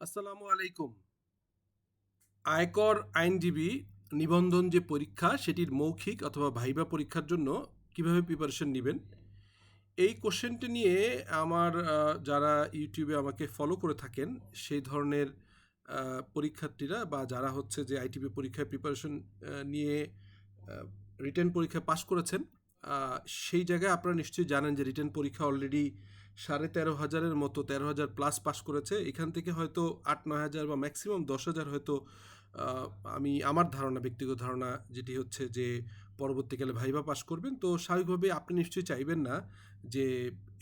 আসসালামু আলাইকুম। আয়কর আইনজীবী নিবন্ধন যে পরীক্ষা, সেটির মৌখিক অথবা ভাইবা পরীক্ষার জন্য কীভাবে প্রিপারেশন নেবেন? এই কোশ্চেনটি নিয়ে আমার যারা ইউটিউবে আমাকে ফলো করে থাকেন, সেই ধরনের পরীক্ষার্থীরা বা যারা হচ্ছে যে আইটিপি পরীক্ষায় প্রিপারেশন নিয়ে রিটার্ন পরীক্ষা পাশ করেছেন সেই জায়গায় আপনারা নিশ্চয়ই জানেন যে রিটার্ন পরীক্ষা অলরেডি সাড়ে তেরো হাজারের মতো, তেরো হাজার প্লাস পাস করেছে। এখান থেকে হয়তো আট, নয় হাজার বা ম্যাক্সিমাম দশ হাজার হয়তো আমি, আমার ধারণা, ব্যক্তিগত ধারণা যেটি হচ্ছে যে পরবর্তীকালে ভাইবা পাস করবেন। তো স্বাভাবিকভাবে আপনি নিশ্চয়ই চাইবেন না যে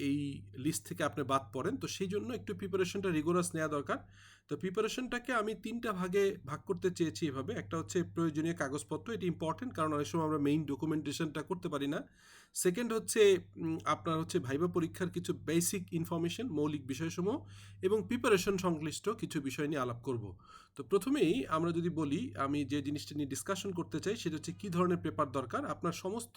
এই লিস্ট থেকে আপনি বাদ পড়েন। তো সেই জন্য একটু প্রিপারেশনটা রিগোরাস নেওয়া দরকার। তো প্রিপারেশনটাকে আমি তিনটা ভাগে ভাগ করতে চেয়েছি এভাবে। একটা হচ্ছে প্রয়োজনীয় কাগজপত্র, এটি ইম্পর্টেন্ট কারণ অনেক সময় আমরা মেইন ডকুমেন্টেশনটা করতে পারি না। সেকেন্ড হচ্ছে আপনার হচ্ছে ভাইবা পরীক্ষার কিছু বেসিক ইনফরমেশন মৌলিক বিষয়সমূহ এবং প্রিপারেশন সংশ্লিষ্ট কিছু বিষয় নিয়ে আলাপ করব। তো প্রথমেই আমরা যদি বলি, আমি যে জিনিসটা নিয়ে ডিসকাশন করতে চাই, সেটা হচ্ছে কী ধরনের পেপার দরকার? আপনার সমস্ত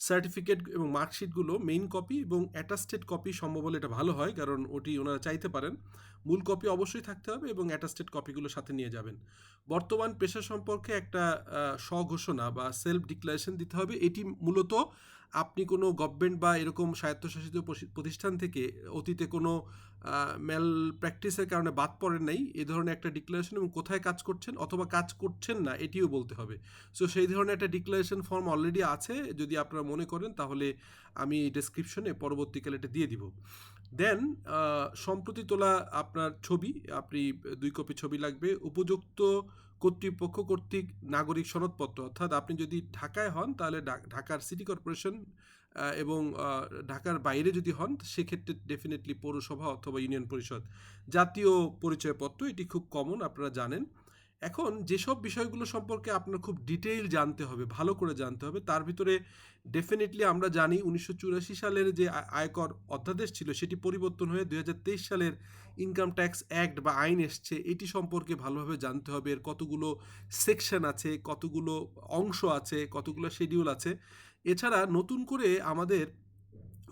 সার্টিফিকেট এবং মার্কশিটগুলো মেইন কপি এবং অ্যাটাস্টেড কপি সম্ভব হলে এটা ভালো হয়, কারণ ওটি ওনারা চাইতে পারেন। মূল কপি অবশ্যই থাকতে হবে এবং অ্যাটাস্টেড কপিগুলো সাথে নিয়ে যাবেন। বর্তমান পেশা সম্পর্কে একটা স্বঘোষণা বা সেলফ ডিক্লারেশন দিতে হবে। এটি মূলত আপনি কোনো গভর্নমেন্ট বা এরকম স্বায়ত্তশাসিত প্রতিষ্ঠান থেকে অতীতে কোনো ম্যাল প্র্যাকটিসের কারণে বাদ পড়েন নাই, এ ধরনের একটা ডিক্লারেশন এবং কোথায় কাজ করছেন অথবা কাজ করছেন না, এটিও বলতে হবে। সো সেই ধরনের একটা ডিক্লারেশন ফর্ম অলরেডি আছে, যদি আপনারা মনে করেন তাহলে আমি ডেসক্রিপশনে পরবর্তীকালে এটা দিয়ে দিব। দেন সম্প্রতি তোলা আপনার ছবি, আপনি দুই কপি ছবি লাগবে, উপযুক্ত কর্তৃপক্ষ কর্তৃক নাগরিক সনদপত্র। অর্থাৎ আপনি যদি ঢাকায় হন, তাহলে ঢাকার সিটি কর্পোরেশন এবং ঢাকার বাইরে যদি হন, সেক্ষেত্রে ডেফিনেটলি পৌরসভা অথবা ইউনিয়ন পরিষদ জাতীয় পরিচয়পত্র, এটি খুব কমন আপনারা জানেন। এখন যেসব বিষয়গুলো সম্পর্কে আপনার খুব ডিটেইল জানতে হবে, ভালো করে জানতে হবে, তার ভিতরে ডেফিনেটলি আমরা জানি উনিশশো চুরাশি সালের যে আয়কর অধ্যাদেশ ছিল, সেটি পরিবর্তন হয়ে দু হাজার তেইশ সালের ইনকাম ট্যাক্স অ্যাক্ট বা আইন এসছে। এটি সম্পর্কে ভালোভাবে জানতে হবে, এর কতগুলো সেকশন আছে, কতগুলো অংশ আছে, কতগুলো শিডিউল আছে। এছাড়া নতুন করে আমাদের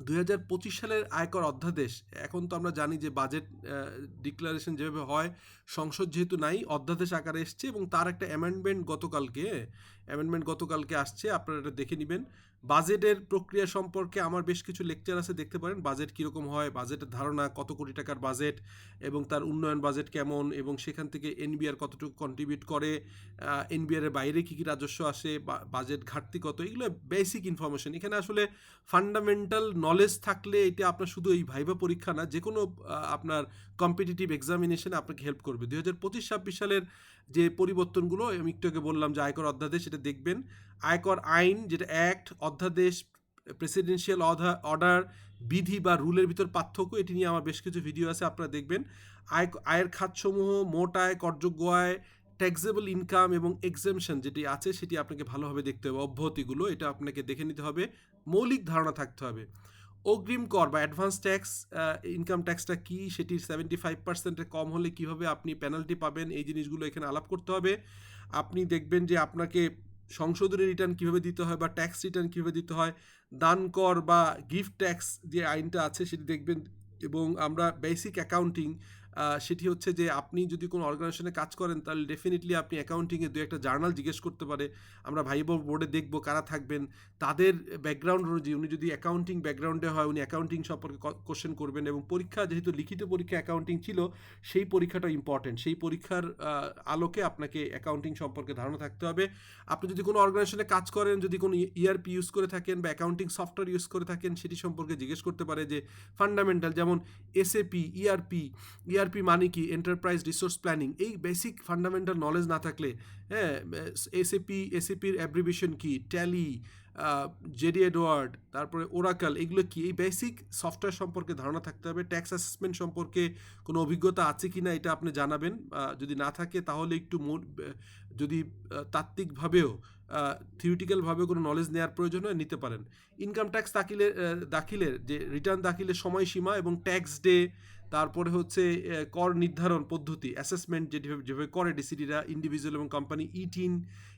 দুই হাজার পঁচিশ সালের আয়কর অধ্যাদেশ, এখন তো আমরা জানি যে বাজেট ডিক্লারেশন যেভাবে হয়, সংসদ যেহেতু নাই, অধ্যাদেশ আকারে এসছে এবং তার একটা অ্যামেন্ডমেন্ট গতকালকে অ্যামেন্ডমেন্ট গতকালকে আসছে, আপনারা এটা দেখে নেবেন। বাজেটের প্রক্রিয়া সম্পর্কে আমার বেশ কিছু লেকচার আছে, দেখতে পারেন। বাজেট কীরকম হয়, বাজেটের ধারণা, কত কোটি টাকার বাজেট এবং তার উন্নয়ন বাজেট কেমন এবং সেখান থেকে এনবিআর কতটুকু কন্ট্রিবিউট করে এনবিআর এর বাইরে কী কী রাজস্ব আসে বাজেট ঘাটতি কত, এগুলো বেসিক ইনফরমেশন এখানে আসলে ফান্ডামেন্টাল নলেজ থাকলে এটা আপনার শুধু এই ভাইবা পরীক্ষা না যে কোনো আপনার কম্পিটিটিভ এক্সামিনেশনে আপনাকে হেল্প করবে। দুই হাজার পঁচিশ ছাব্বিশ সালের যে পরিবর্তনগুলো আমি একটু আগে বললাম যে আয়কর অধ্যাদেশ এটা দেখবেন। আয়কর আইন যেটা অ্যাক্ট অধ্যাদেশ প্রেসিডেন্সিয়াল অর্ডার বিধি বা রুলের ভিতর পার্থক্য, এটি নিয়ে আমার বেশ কিছু ভিডিও আছে, আপনারা দেখবেন। আয়, আয়ের খাতসমূহ, মোট আয়, করযোগ্য আয় ট্যাক্সেবল ইনকাম এবং এক্সেমশন যেটি আছে, সেটি আপনাকে ভালোভাবে দেখতে হবে। অব্যাহতিগুলো, এটা আপনাকে দেখে নিতে হবে। মৌলিক ধারণা থাকতে হবে। অগ্রিম কর বা অ্যাডভান্স ট্যাক্স ইনকাম ট্যাক্সটা কি? সেটি সেভেন্টি ফাইভ পার্সেন্টের কম হলে কীভাবে আপনি পেনাল্টি পাবেন? এই জিনিসগুলো এখানে আলাপ করতে হবে। আপনি দেখবেন যে আপনাকে সংশোধনী রিটার্ন কীভাবে দিতে হয় বা ট্যাক্স রিটার্ন কীভাবে দিতে হয়, দান কর বা গিফট ট্যাক্স যে আইনটা আছে সেটি দেখবেন এবং আমরা বেসিক অ্যাকাউন্টিং সেটি হচ্ছে যে আপনি যদি কোনো অর্গানাইজেশনে কাজ করেন, তাহলে ডেফিনেটলি আপনি অ্যাকাউন্টিংয়ে দু একটা জার্নাল জিজ্ঞেস করতে পারে। আমরা ভাই বোর্ডে দেখব কারা থাকবেন। তাদের ব্যাকগ্রাউন্ড অনুযায়ী উনি যদি অ্যাকাউন্টিং ব্যাকগ্রাউন্ডে হয়, উনি অ্যাকাউন্টিং সম্পর্কে কোশ্চেন করবেন এবং পরীক্ষা যেহেতু লিখিত পরীক্ষা অ্যাকাউন্টিং ছিল, সেই পরীক্ষাটা ইম্পর্টেন্ট সেই পরীক্ষার আলোকে আপনাকে অ্যাকাউন্টিং সম্পর্কে ধারণা থাকতে হবে। আপনি যদি কোনো অর্গানাইজেশনে কাজ করেন, যদি কোনো ইআরপি ইউজ করে থাকেন বা অ্যাকাউন্টিং সফটওয়্যার ইউজ করে থাকেন, সেটি সম্পর্কে জিজ্ঞেস করতে পারে যে ফান্ডামেন্টাল যেমন এসএপি ইআরপি ইআরপি মানে কি? এন্টারপ্রাইজ রিসোর্স প্ল্যানিং এই বেসিক ফান্ডামেন্টাল নলেজ না থাকলে হ্যাঁ এসএপি এসএপির অ্যাব্রিভিশন কি? ট্যালি জেডি এডওয়ার্ড তারপরে ওরাকাল এগুলো কি? এই বেসিক সফটওয়্যার সম্পর্কে ধারণা থাকতে হবে। ট্যাক্স অ্যাসেসমেন্ট সম্পর্কে কোনো অভিজ্ঞতা আছে কি না এটা আপনি জানাবেন। যদি না থাকে তাহলে একটু যদি তাত্ত্বিকভাবেও থিওরিটিক্যালভাবে কোনো নলেজ নেওয়ার প্রয়োজন হয় নিতে পারেন। ইনকাম ট্যাক্স দাখিলের আহ, দাখিলের যে রিটার্ন দাখিলের সময়সীমা এবং ট্যাক্স ডে তারপরে হচ্ছে কর নির্ধারণ পদ্ধতি অ্যাসেসমেন্ট যেভাবে যেভাবে করে ডিসিডিরা ইন্ডিভিজুয়াল এবং কোম্পানি ইটিন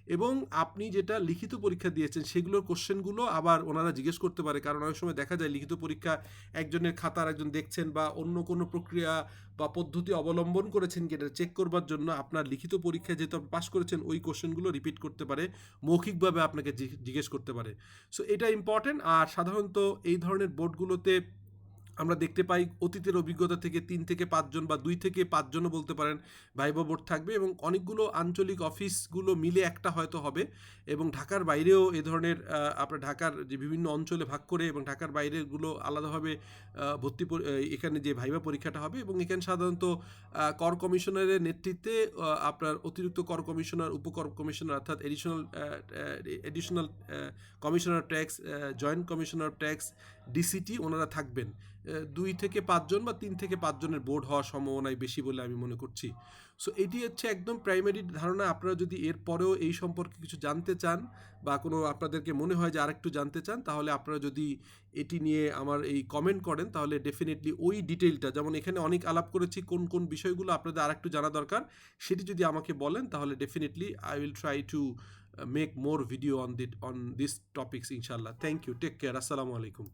এবং আপনি যেটা লিখিত পরীক্ষা দিয়েছেন সেগুলোর কোশ্চেনগুলো আবার ওনারা জিজ্ঞেস করতে পারে। কারণ অনেক সময় দেখা যায় লিখিত পরীক্ষা একজনের খাতা আর একজন দেখছেন বা অন্য কোনো প্রক্রিয়া বা পদ্ধতি অবলম্বন করেছেন কি এটা চেক করবার জন্য আপনার লিখিত পরীক্ষায় যেহেতু পাশ করেছেন ওই কোশ্চেনগুলো রিপিট করতে পারে। মৌখিকভাবে আপনাকে জিজ্ঞেস করতে পারে। সো এটা ইম্পর্টেন্ট আর সাধারণত এই ধরনের বোর্ডগুলোতে আমরা দেখতে পাই অতীতের অভিজ্ঞতা থেকে তিন থেকে পাঁচজন বা দুই থেকে পাঁচজনও বলতে পারেন ভাইবা বোর্ড থাকবে এবং অনেকগুলো আঞ্চলিক অফিসগুলো মিলে একটা হয়তো হবে এবং ঢাকার বাইরেও এ ধরনের আপনার ঢাকার যে বিভিন্ন অঞ্চলে ভাগ করে এবং ঢাকার বাইরেগুলো আলাদাভাবে ভর্তি এখানে যে ভাইবা পরীক্ষাটা হবে এবং এখানে সাধারণত কর কমিশনারের নেতৃত্বে আপনার অতিরিক্ত কর কমিশনার উপকর কমিশনার অর্থাৎ additional additional commissioner tax joint commissioner tax, DCT ওনারা থাকবেন। দুই থেকে পাঁচজন বা তিন থেকে পাঁচজনের বোর্ড হওয়ার সম্ভাবনাই বেশি বলে আমি মনে করছি। সো এটি হচ্ছে একদম প্রাইমারি ধারণা। আপনারা যদি এর পরেও এই সম্পর্কে কিছু জানতে চান বা কোনো আপনাদেরকে মনে হয় যে আরেকটু জানতে চান, তাহলে আপনারা যদি এটি নিয়ে আমার এই কমেন্ট করেন, তাহলে ডেফিনেটলি ওই ডিটেলটা যেমন এখানে অনেক আলাপ করেছি, কোন কোন বিষয়গুলো আপনাদের আরেকটু জানা দরকার, সেটি যদি আমাকে বলেন, তাহলে definitely I will try to make more video on that on this topics ইনশাল্লাহ থ্যাংক ইউ টেক কেয়ার আসসালামু আলাইকুম।